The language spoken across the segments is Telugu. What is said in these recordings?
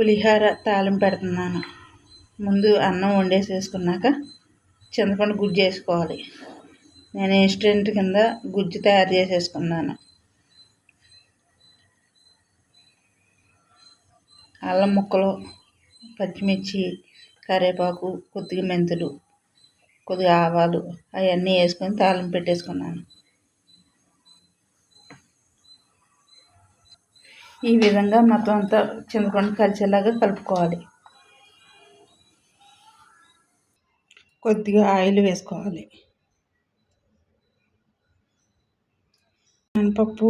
పులిహోర తాలింపు పెడుతున్నాను. ముందు అన్నం వండేసి వేసుకున్నాక చింతపండు గుజ్జు వేసుకోవాలి నేను ఇన్స్టెంట్ కింద గుజ్జు తయారు చేసేసుకున్నాను. అల్లం ముక్కలు పచ్చిమిర్చి కరివేపాకు కొద్దిగా మెంతులు కొద్దిగా ఆవాలు అవన్నీ వేసుకొని తాలింపు పెట్టేసుకున్నాను. ఈ విధంగా మొత్తం అంతా చింతపండు కలిసేలాగా కలుపుకోవాలి. కొద్దిగా ఆయిల్ వేసుకోవాలి. మినపప్పు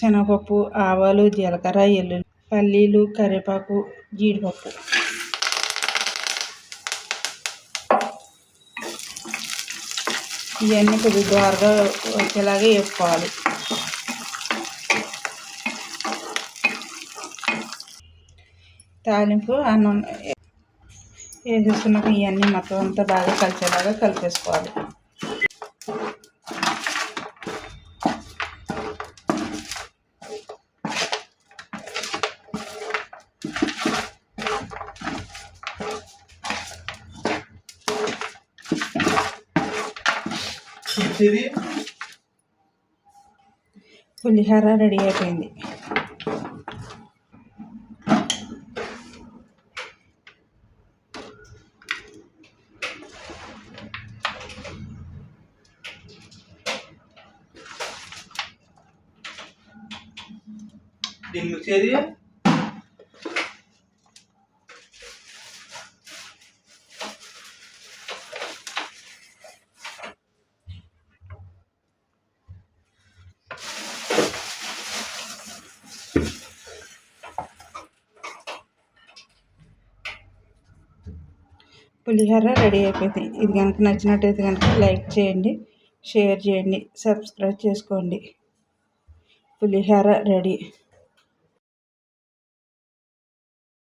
శనగపప్పు ఆవాలు జీలకర్ర ఎల్లుల్లి పల్లీలు కరివేపాకు జీడిపప్పు. ఇవన్నీ కొద్దిగా దోరగా వచ్చేలాగా వేసుకోవాలి తాలింపు అన్నం వేసేసుకున్నాక ఇవన్నీ మొత్తం అంతా బాగా కలిసేలాగా కలిపేసుకోవాలి. పులిహోర రెడీ అయిపోయింది. దీన్ని మిక్స్ చేది పులిహోర రెడీ అయిపోయింది. ఇది కనుక నచ్చినట్టయితే కనుక లైక్ చేయండి షేర్ చేయండి సబ్స్క్రైబ్ చేసుకోండి. పులిహోర రెడీ.